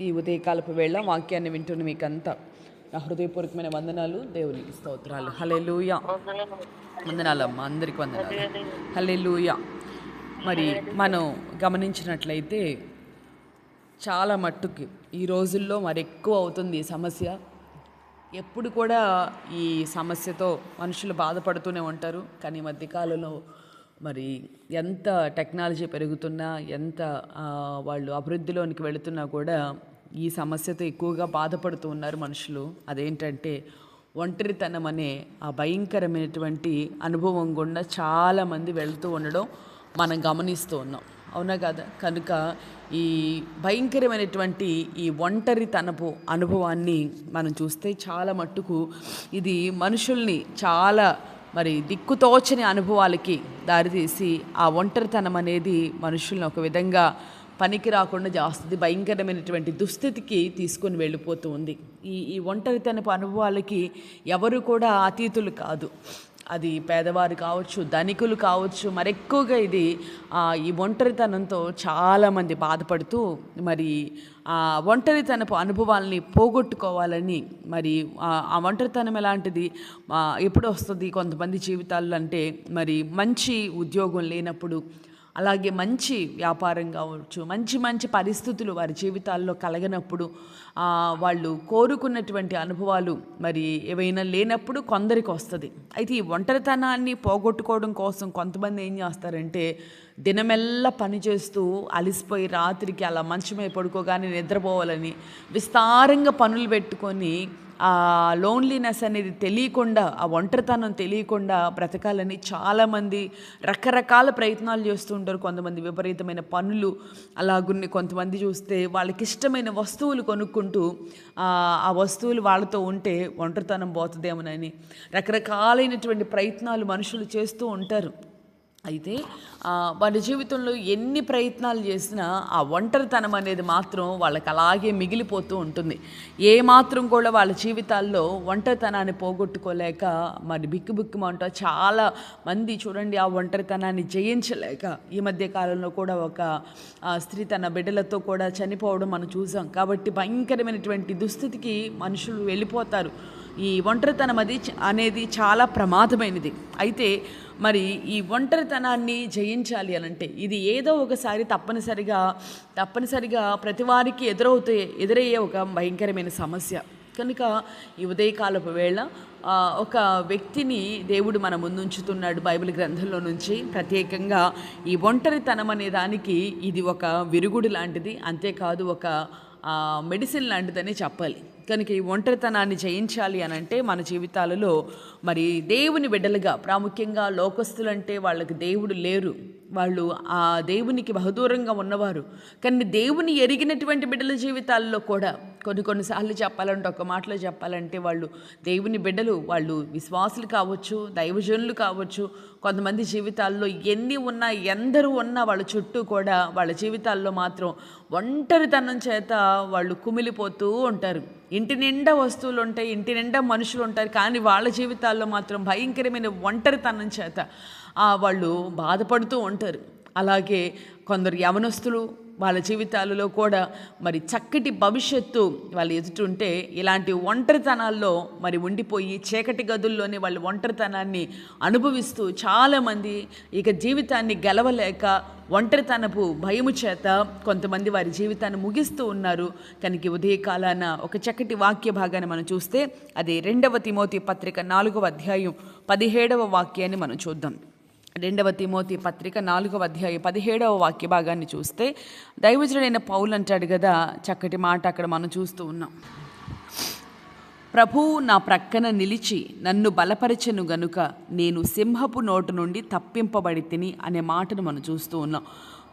ఈ ఉదయకాలపు వేళ వాక్యాన్ని వింటున్న మీకంతా నా హృదయపూర్వకమైన వందనాలు. దేవునికి స్తోత్రాలు. హల్లెలూయా. వందనాలు అమ్మ అందరికి వందనాలు. హల్లెలూయా. మరి మనం గమనించినట్లయితే చాలా మట్టుకి ఈ రోజుల్లో మరి ఎక్కువ అవుతుంది ఈ సమస్య. ఎప్పుడు కూడా ఈ సమస్యతో మనుషులు బాధపడుతూనే ఉంటారు. కానీ మధ్యకాలంలో మరి ఎంత టెక్నాలజీ పెరుగుతున్నా ఎంత వాళ్ళు అభివృద్ధిలోనికి వెళుతున్నా కూడా ఈ సమస్యతో ఎక్కువగా బాధపడుతూ ఉన్నారు మనుషులు. అదేంటంటే ఒంటరితనం అనే ఆ భయంకరమైనటువంటి అనుభవం గుండా చాలామంది వెళ్తూ ఉండడం మనం గమనిస్తూ ఉన్నాం. అవునా కదా? కనుక ఈ భయంకరమైనటువంటి ఈ ఒంటరితనపు అనుభవాన్ని మనం చూస్తే చాలా మట్టుకు ఇది మనుషుల్ని చాలా మరి దిక్కుతోచని అనుభవాలకి దారితీసి ఆ ఒంటరితనం అనేది మనుషులను ఒక విధంగా పనికి రాకుండా చేస్తుంది భయంకరమైనటువంటి దుస్థితికి తీసుకొని వెళ్ళిపోతూ ఉంది. ఈ ఈ ఒంటరితనపు అనుభవాలకి ఎవరు కూడా అతీతులు కాదు. అది పేదవారు కావచ్చు ధనికులు కావచ్చు మరెక్కువగా ఇది ఈ ఒంటరితనంతో చాలామంది బాధపడుతూ మరి ఆ ఒంటరితనపు అనుభవాల్ని పోగొట్టుకోవాలని మరి ఆ ఒంటరితనం ఎలాంటిది ఎప్పుడు వస్తుంది కొంతమంది జీవితాల్లో అంటే మరి మంచి ఉద్యోగం లేనప్పుడు అలాగే మంచి వ్యాపారం కావచ్చు మంచి మంచి పరిస్థితులు వారి జీవితాల్లో కలగనప్పుడు వాళ్ళు కోరుకున్నటువంటి అనుభవాలు మరి ఏవైనా లేనప్పుడు కొందరికి వస్తుంది. అయితే ఈ ఒంటరితనాన్ని పోగొట్టుకోవడం కోసం కొంతమంది ఏం చేస్తారంటే దినమెల్లా పనిచేస్తూ అలిసిపోయి రాత్రికి అలా మంచమే పడుకోగానే నిద్రపోవాలని విస్తారంగా పనులు పెట్టుకొని ఆ లోన్లీనెస్ అనేది తెలియకుండా ఆ ఒంటరితనం తెలియకుండా బ్రతకాలని చాలామంది రకరకాల ప్రయత్నాలు చేస్తూ ఉంటారు. కొంతమంది విపరీతమైన పనులు అలాగున్ని కొంతమంది చూస్తే వాళ్ళకి ఇష్టమైన వస్తువులు కొనుక్కుంటూ ఆ ఆ వస్తువులు వాళ్ళతో ఉంటే ఒంటరితనం పోతుందేమోనని రకరకాలైనటువంటి ప్రయత్నాలు మనుషులు చేస్తూ ఉంటారు. అయితే వారి వాళ్ళ జీవితంలో ఎన్ని ప్రయత్నాలు చేసినా ఆ ఒంటరితనం అనేది మాత్రం వాళ్ళకి అలాగే మిగిలిపోతూ ఉంటుంది. ఏ మాత్రం కూడా వాళ్ళ జీవితాల్లో ఒంటరితనాన్ని పోగొట్టుకోలేక మరి బిక్కు బిక్కుమంటూ చాలా మంది చూడండి ఆ ఒంటరితనాన్ని జయించలేక ఈ మధ్య కాలంలో కూడా ఒక స్త్రీ తన బిడ్డలతో కూడా చనిపోవడం మనం చూసాం. కాబట్టి భయంకరమైనటువంటి దుస్థితికి మనుషులు వెళ్ళిపోతారు. ఈ ఒంటరితనం అది అనేది చాలా ప్రమాదమైనది. అయితే మరి ఈ ఒంటరితనాన్ని జయించాలి అని అంటే ఇది ఏదో ఒకసారి తప్పనిసరిగా తప్పనిసరిగా ప్రతి వారికి ఎదురవుతే ఎదురయ్యే ఒక భయంకరమైన సమస్య. కనుక ఈ ఉదయకాలపు వేళ ఒక వ్యక్తిని దేవుడు మన ముందుంచుతున్నాడు బైబిల్ గ్రంథంలో నుంచి. ప్రత్యేకంగా ఈ ఒంటరితనం అనే దానికి ఇది ఒక విరుగుడు లాంటిది అంతేకాదు ఒక మెడిసిన్ లాంటిదని చెప్పాలి. కనుక ఈ ఒంటరితనాన్ని జయించాలి అని అంటే మన జీవితాలలో మరి దేవుని బిడ్డలుగా ప్రాముఖ్యంగా లోకస్తులంటే వాళ్ళకి దేవుడు లేరు. వాళ్ళు ఆ దేవునికి బహుదూరంగా ఉన్నవారు. కానీ దేవుని ఎరిగినటువంటి బిడ్డల జీవితాల్లో కూడా కొన్ని కొన్నిసార్లు చెప్పాలంటే ఒక మాటలో చెప్పాలంటే వాళ్ళు దేవుని బిడ్డలు వాళ్ళు విశ్వాసులు కావచ్చు దైవజనులు కావచ్చు కొంతమంది జీవితాల్లో ఎన్ని ఉన్నా ఎందరూ ఉన్నా వాళ్ళ చుట్టూ కూడా వాళ్ళ జీవితాల్లో మాత్రం ఒంటరితనం చేత వాళ్ళు కుమిలిపోతూ ఉంటారు. ఇంటి నిండా వస్తువులు ఉంటాయి ఇంటి నిండా మనుషులు ఉంటారు కానీ వాళ్ళ జీవితాల్లో మాత్రం భయంకరమైన ఒంటరితనం చేత వాళ్ళు బాధపడుతూ ఉంటారు. అలాగే కొందరు యవనస్తులు వాళ్ళ జీవితాలలో కూడా మరి చక్కటి భవిష్యత్తు వాళ్ళు ఎదుటుంటే ఇలాంటి ఒంటరితనాల్లో మరి ఉండిపోయి చీకటి గదుల్లోనే వాళ్ళు ఒంటరితనాన్ని అనుభవిస్తూ చాలామంది ఇక జీవితాన్ని గెలవలేక ఒంటరితనపు భయము చేత కొంతమంది వారి జీవితాన్ని ముగిస్తూ ఉన్నారు. కనుక ఉదయకాలాన ఒక చక్కటి వాక్య భాగాన్ని మనం చూస్తే అది రెండవ తిమోతి పత్రిక నాలుగవ అధ్యాయం పదిహేడవ వాక్యాన్ని మనం చూద్దాం. రెండవ తిమోతి పత్రిక నాలుగవ అధ్యాయం పదిహేడవ వాక్య భాగాన్ని చూస్తే దైవజుడైన పౌలు అంటాడు కదా చక్కటి మాట అక్కడ మనం చూస్తూ ఉన్నాం. ప్రభువు నా ప్రక్కన నిలిచి నన్ను బలపరచెను గనుక నేను సింహపు నోటు నుండి తప్పింపబడి తిని అనే మాటను మనం చూస్తూ ఉన్నాం.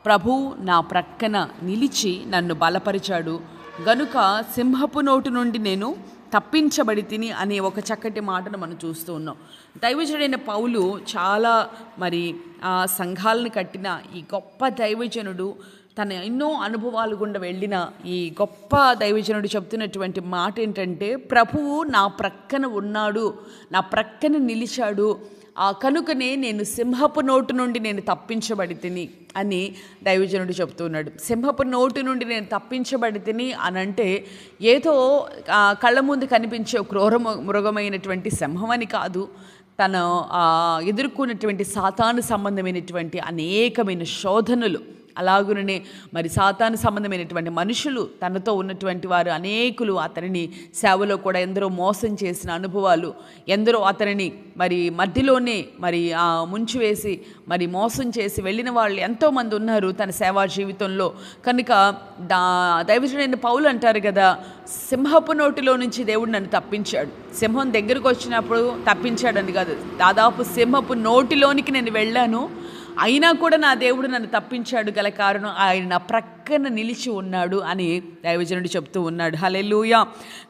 ప్రభువు నా ప్రక్కన నిలిచి నన్ను బలపరిచాడు. గనుక సింహపు నోటు నుండి నేను తప్పించబడి తిని అనే ఒక చక్కటి మాటను మనం చూస్తూ ఉన్నాం. దైవజనుడైన పౌలు చాలా మరి ఆ సంఘాలను కట్టిన ఈ గొప్ప దైవజనుడు తన ఎన్నో అనుభవాలు గుండా వెళ్ళిన ఈ గొప్ప దైవజనుడు చెప్తున్నటువంటి మాట ఏంటంటే ప్రభువు నా ప్రక్కన ఉన్నాడు నా ప్రక్కన నిలిచాడు ఆ కనుకనే నేను సింహపు నోటు నుండి నేను తప్పించబడి తిని అని దైవజనుడు చెప్తున్నాడు. సింహపు నోటు నుండి నేను తప్పించబడి తిని అని అంటే ఏదో కళ్ళ ముందు కనిపించే క్రూర మృగమైనటువంటి సింహం అని కాదు తన ఎదుర్కొన్నటువంటి సాతాను సంబంధమైనటువంటి అనేకమైన శోధనలు అలాగుననే మరి సాతాను సంబంధమైనటువంటి మనుషులు తనతో ఉన్నటువంటి వారు అనేకులు అతనిని సేవలో కూడా ఎందరో మోసం చేసిన అనుభవాలు ఎందరో అతనిని మరి మధ్యలోనే మరి ముంచివేసి ముంచి వేసి మరి మోసం చేసి వెళ్ళిన వాళ్ళు ఎంతోమంది ఉన్నారు తన సేవా జీవితంలో. కనుక దా దైవజుడైన పౌలు అంటారు కదా సింహపు నోటిలో నుంచి దేవుడు నన్ను తప్పించాడు. సింహం దగ్గరకు వచ్చినప్పుడు తప్పించాడని కాదు దాదాపు సింహపు నోటిలోనికి నేను వెళ్ళాను. అయినా కూడా నా దేవుడు నన్ను తప్పించాడు గల కారణం ఆయన నా ప్రక్కన నిలిచి ఉన్నాడు అని దైవజనుడు చెప్తూ ఉన్నాడు. హలెలూయ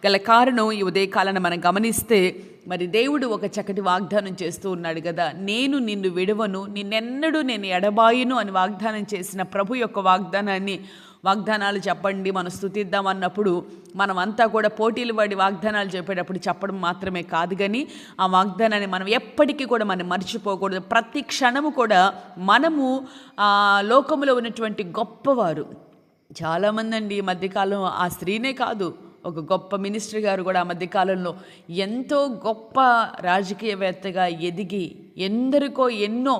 గల కారణం ఈ ఉదయకాలను మనం గమనిస్తే మరి దేవుడు ఒక చక్కటి వాగ్దానం చేస్తూ ఉన్నాడు కదా. నేను నిన్ను విడవను నిన్నెన్నడూ నేను ఎడబాయును అని వాగ్దానం చేసిన ప్రభు యొక్క వాగ్దానాన్ని వాగ్దానాలు చెప్పండి మనం స్థుతిద్దాం అన్నప్పుడు మనం అంతా కూడా పోటీలు పడి వాగ్దానాలు చెప్పేటప్పుడు చెప్పడం మాత్రమే కాదు కానీ ఆ వాగ్దానాన్ని మనం ఎప్పటికీ కూడా మనం మర్చిపోకూడదు. ప్రతి క్షణము కూడా మనము ఆ లోకంలో ఉన్నటువంటి గొప్పవారు. చాలామంది అండి ఈ మధ్యకాలం ఆ స్త్రీనే కాదు ఒక గొప్ప మినిస్టర్ గారు కూడా ఆ మధ్యకాలంలో ఎంతో గొప్ప రాజకీయవేత్తగా ఎదిగి ఎందరికో ఎన్నో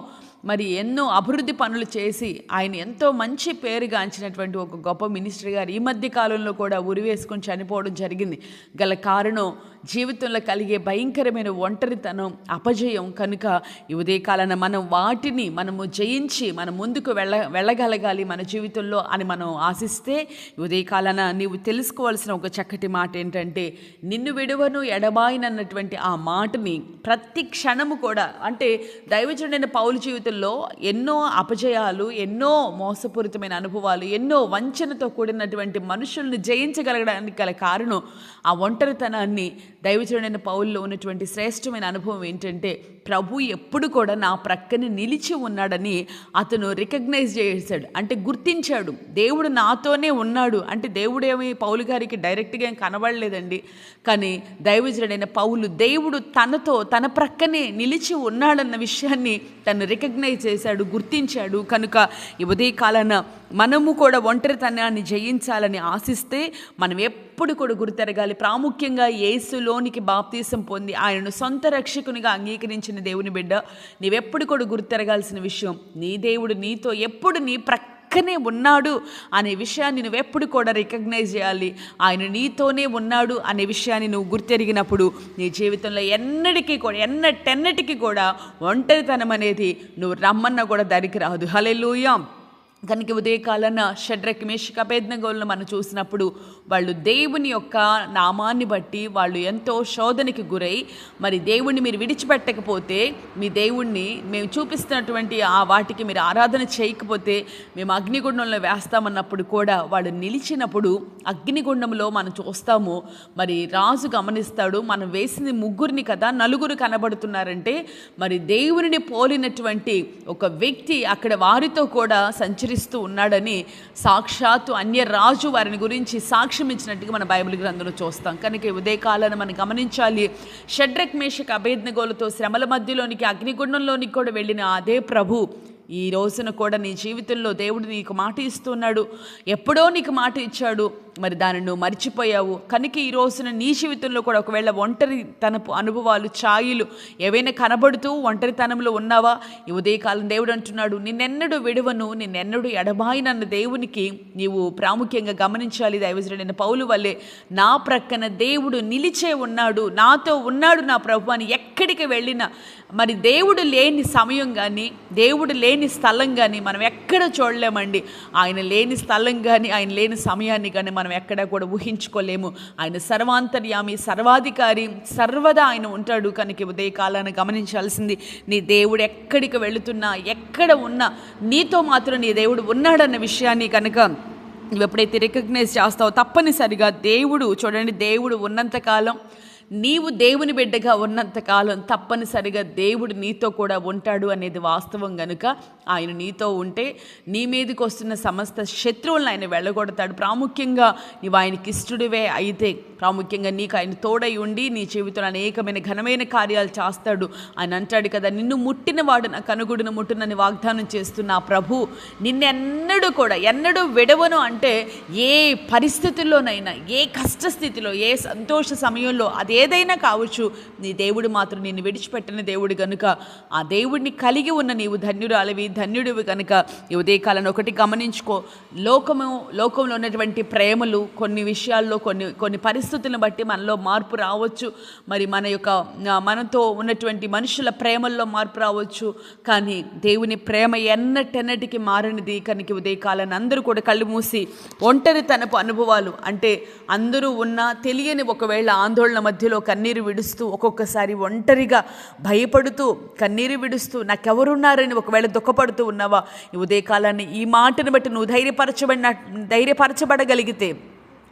మరి ఎన్నో అభివృద్ధి పనులు చేసి ఆయన ఎంతో మంచి పేరుగాంచినటువంటి ఒక గొప్ప మినిస్టర్ గారు. ఈ మధ్య కాలంలో కూడా ఉరివేసుకొని చనిపోవడం జరిగింది. గల కారణం జీవితంలో కలిగే భయంకరమైన ఒంటరితనం అపజయం కనుక ఈ ఉదయకాలన మనం వాటిని మనము జయించి మనం ముందుకు వెళ్ళ వెళ్ళగలగాలి మన జీవితంలో అని మనం ఆశిస్తే ఉదయకాలన నీవు తెలుసుకోవాల్సిన ఒక చక్కటి మాట ఏంటంటే నిన్ను విడువను ఎడబాయినన్నటువంటి ఆ మాటని ప్రతి క్షణము కూడా అంటే దైవజనుడైన పౌలు జీవితంలో ఎన్నో అపజయాలు ఎన్నో మోసపూరితమైన అనుభవాలు ఎన్నో వంచనతో కూడినటువంటి మనుషుల్ని జయించగలగడానికి గల కారణం ఆ ఒంటరితనాన్ని దైవజనుడైన పౌల్లో ఉన్నటువంటి శ్రేష్టమైన అనుభవం ఏంటంటే ప్రభు ఎప్పుడు కూడా నా ప్రక్కన నిలిచి ఉన్నాడని అతను రికగ్నైజ్ చేశాడు. అంటే గుర్తించాడు. దేవుడు నాతోనే ఉన్నాడు. అంటే దేవుడేమి పౌలు గారికి డైరెక్ట్గా ఏం కనబడలేదండి. కానీ దైవజనుడైన పౌలు దేవుడు తనతో తన ప్రక్కనే నిలిచి ఉన్నాడన్న విషయాన్ని తను రికగ్నైజ్ చేశాడు గుర్తించాడు. కనుక ఈ ఉదయకాలాన మనము కూడా ఒంటరితనాన్ని జయించాలని ఆశిస్తే మనం ఎప్పుడు కూడా గుర్తెరగాలి. ప్రాముఖ్యంగా యేసులోనికి బాప్తీసం పొంది ఆయనను సొంత రక్షకునిగా అంగీకరించిన దేవుని బిడ్డ నీవెప్పుడు కూడా గుర్తెరగాల్సిన విషయం నీ దేవుడు నీతో ఎప్పుడు నీ ప్రక్కనే ఉన్నాడు అనే విషయాన్ని నువ్వు ఎప్పుడు కూడా రికగ్నైజ్ చేయాలి. ఆయన నీతోనే ఉన్నాడు అనే విషయాన్ని నువ్వు గుర్తెరిగినప్పుడు నీ జీవితంలో ఎన్నటికీ కూడా ఎన్నటెన్నటికీ కూడా ఒంటరితనం అనేది నువ్వు రమ్మన్నా కూడా దానికి రాదు. హలెలూయా కనుక ఉదయకాలన షడ్రక్ మేషిక అభేజ్ఞగోలను మనం చూసినప్పుడు వాళ్ళు దేవుని యొక్క నామాన్ని బట్టి వాళ్ళు ఎంతో శోధనకి గురై మరి దేవుణ్ణి మీరు విడిచిపెట్టకపోతే మీ దేవుణ్ణి మేము చూపిస్తున్నటువంటి ఆ వాటికి మీరు ఆరాధన చేయకపోతే మేము అగ్నిగుండంలో వేస్తామన్నప్పుడు కూడా వాళ్ళు నిలిచినప్పుడు అగ్నిగుండంలో మనం చూస్తాము. మరి రాజు గమనిస్తాడు మనం వేసింది ముగ్గురిని కదా నలుగురు కనబడుతున్నారంటే మరి దేవుని పోలినటువంటి ఒక వ్యక్తి అక్కడ వారితో కూడా సంచరిస్తూ ఉన్నాడని సాక్షాత్తు అన్య రాజు వారిని గురించి సాక్ష్యం ఇచ్చినట్టుగా మన బైబిల్ గ్రంథంలో చూస్తాం. కనుక ఈ ఉదయకాలను మనం గమనించాలి. షడ్రక్ మేషక్ అభేజ్ఞగోలతో శ్రమల మధ్యలోనికి అగ్నిగుండంలోనికి కూడా వెళ్ళిన అదే ప్రభు ఈ రోజున కూడా నీ జీవితంలో దేవుడు నీకు మాట ఇస్తున్నాడు. ఎప్పుడో నీకు మాట ఇచ్చాడు. మరి దానిని మర్చిపోయావు. కనుక ఈ రోజున నీ జీవితంలో కూడా ఒకవేళ ఒంటరి తనపు అనుభవాలు ఛాయలు ఏవైనా కనబడుతూ ఒంటరితనంలో ఉన్నావా? ఈ ఉదయకాలం దేవుడు అంటున్నాడు నిన్నెన్నడు విడువను నిన్నెన్నడు ఎడబాయినన్న దేవునికి నీవు ప్రాముఖ్యంగా గమనించాలి దైవజుడైన పౌలు వల్లే నా ప్రక్కన దేవుడు నిలిచే ఉన్నాడు నాతో ఉన్నాడు నా ప్రభు అని ఎక్కడికి వెళ్ళినా. మరి దేవుడు లేని సమయం కానీ దేవుడు లేని స్థలం కానీ మనం ఎక్కడ చూడలేమండి. ఆయన లేని స్థలం కానీ ఆయన లేని సమయాన్ని కానీ మనం ఎక్కడ కూడా ఊహించుకోలేము. ఆయన సర్వాంతర్యామి సర్వాధికారి సర్వదా ఆయన ఉంటాడు. కనుక ఉదయకాలాన్ని గమనించాల్సింది నీ దేవుడు ఎక్కడికి వెళుతున్నా ఎక్కడ ఉన్నా నీతో మాత్రం నీ దేవుడు ఉన్నాడన్న విషయాన్ని కనుక నువ్వు ఎప్పుడైతే రికగ్నైజ్ చేస్తావో తప్పనిసరిగా దేవుడు చూడండి దేవుడు ఉన్నంతకాలం నీవు దేవుని బిడ్డగా ఉన్నంతకాలం తప్పనిసరిగా దేవుడు నీతో కూడా ఉంటాడు అనేది వాస్తవం గనుక ఆయన నీతో ఉంటే నీ మీదకి వస్తున్న సమస్త శత్రువులను ఆయన వెళ్ళగొడతాడు. ప్రాముఖ్యంగా నీవు ఆయనకి ఇష్టడివే అయితే ప్రాముఖ్యంగా నీకు ఆయన తోడై ఉండి నీ జీవితంలో అనేకమైన ఘనమైన కార్యాలు చేస్తాడు ఆయన అంటాడు కదా. నిన్ను ముట్టినవాడు నా కనుగుడును ముట్టునని వాగ్దానం చేస్తున్న ఆ ప్రభు నిన్నెన్నడూ కూడా ఎన్నడూ విడవను అంటే ఏ పరిస్థితుల్లోనైనా ఏ కష్టస్థితిలో ఏ సంతోష సమయంలో అదేదైనా కావచ్చు నీ దేవుడు మాత్రం నిన్ను విడిచిపెట్టిన దేవుడు కనుక ఆ దేవుడిని కలిగి ఉన్న నీవు ధన్యురాలివి ధన్యుడివి కనుక ఈ ఉదయకాలను ఒకటి గమనించుకో. లోకము లోకంలో ఉన్నటువంటి ప్రేమలు కొన్ని విషయాల్లో కొన్ని కొన్ని పరిస్థితులను బట్టి మనలో మార్పు రావచ్చు. మరి మన యొక్క మనతో ఉన్నటువంటి మనుషుల ప్రేమల్లో మార్పు రావచ్చు. కానీ దేవుని ప్రేమ ఎన్నటెన్నటికి మారినది కనుక ఉదయకాలను అందరూ కూడా కళ్ళు మూసి ఒంటరితనపు అనుభవాలు. అంటే అందరూ ఉన్న తెలియని ఒకవేళ ఆందోళన మధ్యలో కన్నీరు విడుస్తూ ఒక్కొక్కసారి ఒంటరిగా భయపడుతూ కన్నీరు విడుస్తూ నాకెవరున్నారని ఒకవేళ దుఃఖపడుతూ ఉన్నావా? ఈ ఉదయకాలాన్ని ఈ మాటను బట్టి నువ్వు ధైర్యపరచబడిన ధైర్యపరచబడగలిగితే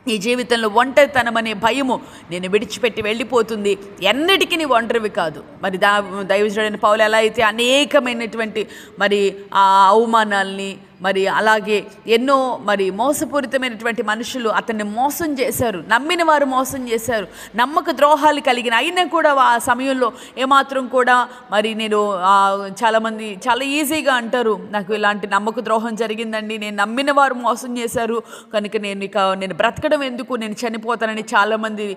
నీ జీవితంలో ఒంటరితనం అనే భయము నేను విడిచిపెట్టి వెళ్ళిపోతుంది. ఎన్నటికీ నీ ఒంటరివి కాదు. మరి దా దైవజుడైన పౌలు ఎలా అయితే అనేకమైనటువంటి మరి ఆ అవమానాల్ని మరి అలాగే ఎన్నో మరి మోసపూరితమైనటువంటి మనుషులు అతన్ని మోసం చేశారు. నమ్మిన వారు మోసం చేశారు. నమ్మక ద్రోహాలు కలిగిన అయినా కూడా ఆ సమయంలో ఏమాత్రం కూడా మరి నేను చాలామంది చాలా ఈజీగా అంటారు నాకు ఇలాంటి నమ్మక ద్రోహం జరిగిందండి నేను నమ్మిన వారు మోసం చేశారు కనుక నేను ఇక నేను బ్రతకడం ఎందుకు నేను చనిపోతానని చాలామంది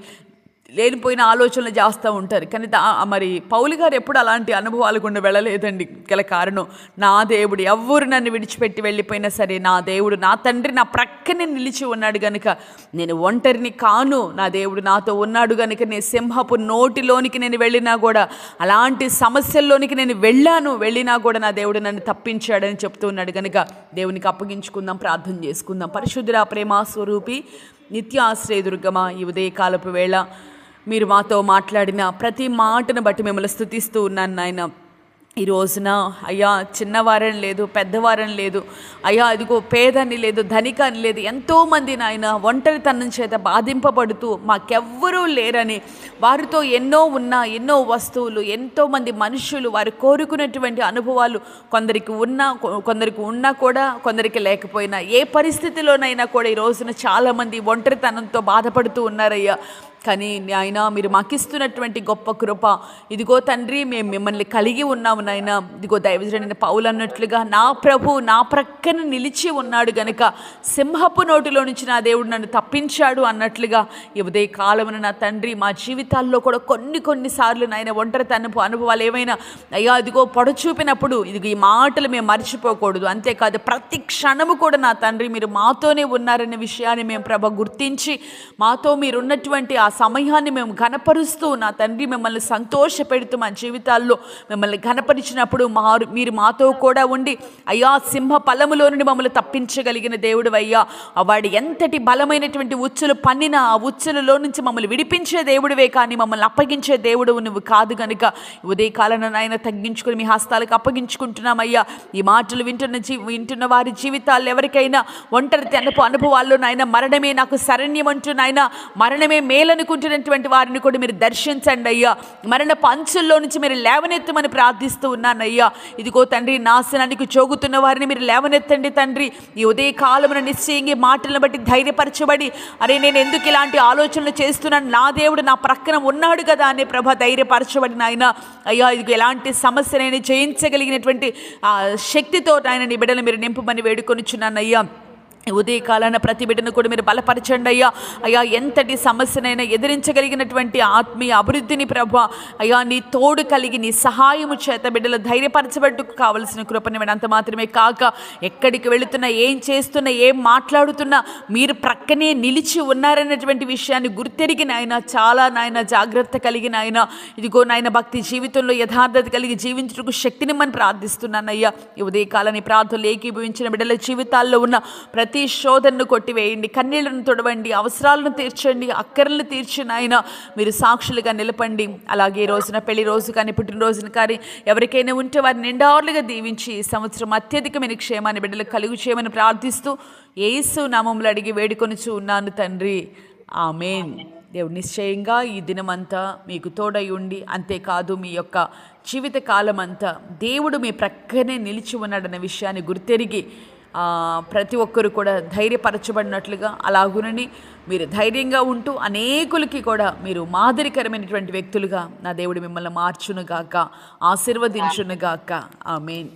లేనిపోయిన ఆలోచనలు చేస్తూ ఉంటారు. కానీ మరి పౌలు గారు ఎప్పుడు అలాంటి అనుభవాలు గుండా వెళ్ళలేదండి. గల కారణం నా దేవుడు ఎవ్వరు నన్ను విడిచిపెట్టి వెళ్ళిపోయినా సరే నా దేవుడు నా తండ్రి నా ప్రక్కనే నిలిచి ఉన్నాడు గనుక నేను ఒంటరిని కాను. నా దేవుడు నాతో ఉన్నాడు గనుక నేను సింహపు నోటిలోనికి నేను వెళ్ళినా కూడా అలాంటి సమస్యల్లోనికి నేను వెళ్ళాను. వెళ్ళినా కూడా నా దేవుడు నన్ను తప్పించాడని చెప్తూ ఉన్నాడు గనుక దేవునికి అప్పగించుకుందాం ప్రార్థన చేసుకుందాం. పరిశుద్ధురా ప్రేమ స్వరూపి నిత్య ఆశ్రయదుర్గమా ఈ ఉదయకాలపు వేళ మీరు మాతో మాట్లాడిన ప్రతి మాటను బట్టి మిమ్మల్ని స్థుతిస్తూ ఉన్నాను నాయన. ఈ రోజున అయ్యా చిన్నవారని లేదు పెద్దవారని లేదు అయ్యా అదిగో పేదని లేదు ధనిక అని లేదు ఎంతోమంది నాయన ఒంటరితనం చేత బాధింపబడుతూ మాకెవ్వరూ లేరని వారితో ఎన్నో ఉన్న ఎన్నో వస్తువులు ఎంతోమంది మనుషులు వారు కోరుకున్నటువంటి అనుభవాలు కొందరికి ఉన్నా కొందరికి ఉన్నా కూడా కొందరికి లేకపోయినా ఏ పరిస్థితిలోనైనా కూడా ఈ రోజున చాలామంది ఒంటరితనంతో బాధపడుతూ ఉన్నారయ్యా. కానీ నాయన మీరు మాకిస్తున్నటువంటి గొప్ప కృప. ఇదిగో తండ్రి మేము మిమ్మల్ని కలిగి ఉన్నాము నాయన. ఇదిగో దైవజుడైన పౌలు అన్నట్లుగా నా ప్రభు నా ప్రక్కన నిలిచి ఉన్నాడు గనుక సింహపు నోటిలో నుంచి నా దేవుడు నన్ను తప్పించాడు అన్నట్లుగా ఈ ఉదయ కాలమున నా తండ్రి మా జీవితాల్లో కూడా కొన్ని కొన్నిసార్లు నాయన ఒంటరితనపు అనుభవాలు ఏమైనా అయ్యా ఇదిగో పొడచూపినప్పుడు ఇదిగో ఈ మాటలు మేము మర్చిపోకూడదు. అంతేకాదు ప్రతి క్షణము కూడా నా తండ్రి మీరు మాతోనే ఉన్నారనే విషయాన్ని మేము ప్రభ గుర్తించి మాతో మీరున్నటువంటి ఆ సమయాన్ని మేము ఘనపరుస్తూ నా తండ్రి మిమ్మల్ని సంతోషపెడుతూ మా జీవితాల్లో మిమ్మల్ని ఘనపరిచినప్పుడు మారు మీరు మాతో కూడా ఉండి అయ్యా సింహ ఫలములో నుండి మమ్మల్ని తప్పించగలిగిన దేవుడు అయ్యా. వాడు ఎంతటి బలమైనటువంటి ఉచ్చులు పన్నిన ఆ ఉచ్చులలో నుంచి మమ్మల్ని విడిపించే దేవుడివే కానీ మమ్మల్ని అప్పగించే దేవుడు నువ్వు కాదు కనుక ఉదయకాలను నాయన తగ్గించుకుని మీ హస్తాలకు అప్పగించుకుంటున్నామయ్యా. ఈ మాటలు వింటున్న జీ వింటున్న వారి జీవితాలు ఎవరికైనా ఒంటరి తెనపు అనుభవాల్లో నాయన మరణమే నాకు శరణ్యం అంటూ నాయన మరణమే మేలనుకుంటున్నటువంటి వారిని కూడా మీరు దర్శించండి అయ్యా. మరణ పంచుల్లో నుంచి మీరు లేవనెత్తమని ప్రార్థిస్తూ ఉన్నానయ్యా ఇదిగో తండ్రి నాశనానికి చోగుతున్న వారిని మీరు లేవనెత్తండి తండ్రి. ఈ ఉదయ కాలమున నిశ్చయంగా మాటలను బట్టి ధైర్యపరచబడి అరే నేను ఎందుకు ఇలాంటి ఆలోచనలు చేస్తున్నాను? నా దేవుడు నా ప్రక్కన ఉన్నాడు కదా అనే ప్రభ ధైర్యపరచబడి నాయన. అయ్యా ఇది ఎలాంటి సమస్యనైనా జయించగలిగినటువంటి శక్తితో ఆయన నిబిడలు మీరు నింపమని వేడుకొనిచున్నాను అయ్యా. ఉదయకాలాన ప్రతి బిడ్డను కూడా మీరు బలపరచండి అయ్యా. అయ్యా ఎంతటి సమస్యనైనా ఎదిరించగలిగినటువంటి ఆత్మీయ అభివృద్ధిని ప్రభ అయ్యా నీ తోడు కలిగి నీ సహాయము చేత బిడ్డలు ధైర్యపరచబట్టుకు కావలసిన కృపని అంత మాత్రమే కాక ఎక్కడికి వెళుతున్నా ఏం చేస్తున్నా ఏం మాట్లాడుతున్నా మీరు ప్రక్కనే నిలిచి ఉన్నారన్నటువంటి విషయాన్ని గుర్తెరిగి నాయన చాలా నాయన జాగ్రత్త కలిగిన ఆయన ఇదిగో నాయన భక్తి జీవితంలో యథార్థత కలిగి జీవించుటకు శక్తిని మనం ప్రార్థిస్తున్నానయ్యా ఈ ఉదయకాలని ప్రార్థనలు ఏకీభవించిన బిడ్డల జీవితాల్లో ఉన్న ప్రతి ప్రతి శోధనను కొట్టివేయండి కన్నీళ్ళను తొడవండి అవసరాలను తీర్చండి అక్కర్లను తీర్చిన ఆయన మీరు సాక్షులుగా నిలపండి. అలాగే ఈ రోజున పెళ్ళి రోజు కానీ పుట్టినరోజున కానీ ఎవరికైనా ఉంటే వారిని నిండారులుగా దీవించి ఈ సంవత్సరం అత్యధికమైన క్షేమాన్ని బిడ్డలకు కలుగు చేయమని ప్రార్థిస్తూ ఏసు నామములు అడిగి వేడుకొనుచు ఉన్నాను తండ్రి. ఆమెన్. దేవుడు నిశ్చయంగా ఈ దినమంతా మీకు తోడై ఉండి అంతేకాదు మీ యొక్క జీవితకాలం అంతా దేవుడు మీ ప్రక్కనే నిలిచి ఉన్నాడన్న విషయాన్ని గుర్తెరిగి ప్రతి ఒక్కరు కూడా ధైర్యపరచబడినట్లుగా అలాగునని మీరు ధైర్యంగా ఉంటూ అనేకులకి కూడా మీరు మాదిరికరమైనటువంటి వ్యక్తులుగా నా దేవుడు మిమ్మల్ని మార్చునుగాక ఆశీర్వదించునుగాక. ఆమెన్.